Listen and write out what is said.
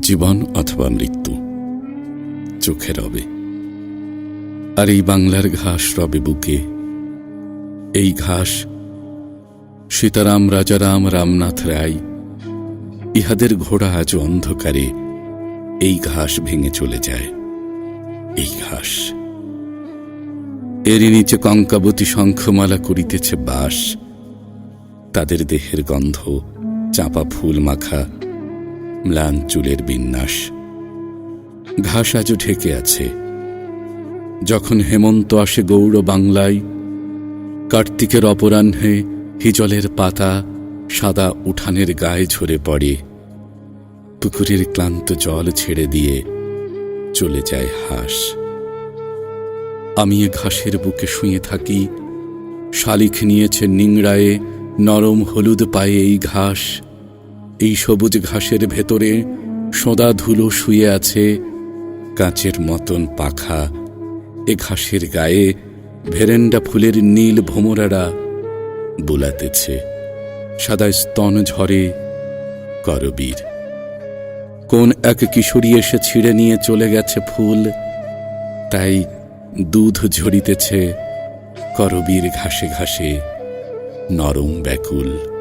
জীবন অথবা মৃত্যু। চোখে রবে। আর এই বাংলার ঘাস রবে বুকে। এই ঘাস সীতারাম, রাজারাম, রামনাথ রায়, ইহাদের ঘোড়া আজ অন্ধকারে এই ঘাস ভেঙে চলে যায়। এই ঘাস। এরই নিচে কঙ্কাবতী শঙ্খমালা করিতেছে বাস। তাদের দেহের গন্ধ, চাপা ফুল মাখা ম্লান চুলের বিন্যাস। ঘাস আজও ঢেকে আছে। যখন হেমন্ত আসে গৌড় বাংলায়, কার্তিকের অপরাহ্নে হিজলের পাতা সাদা উঠানের গায়ে ঝরে পড়ে। পুকুরের ক্লান্ত জল ছেড়ে দিয়ে চলে যায় হাঁস। আমি ঘাসের বুকে শুয়ে থাকি। শালিখ নিয়েছে নিংড়ায়ে নরম হলুদ পায়ে এই ঘাস। এই সবুজ ঘাসের ভেতরে সদা ধুলো শুয়ে আছে কাঁচের মতন পাখা। এ ঘাসের গায়ে ভেরেন্ডা ফুলের নীল ভোমরারা বুলাতেছে। সাদা স্তন ঝরে করবীর। কোন এক কিশোরী এসে ছিঁড়ে নিয়ে চলে গেছে ফুল, তাই দুধ ঝরিতেছে করবীর ঘাসে ঘাসে নরম ব্যাকুল।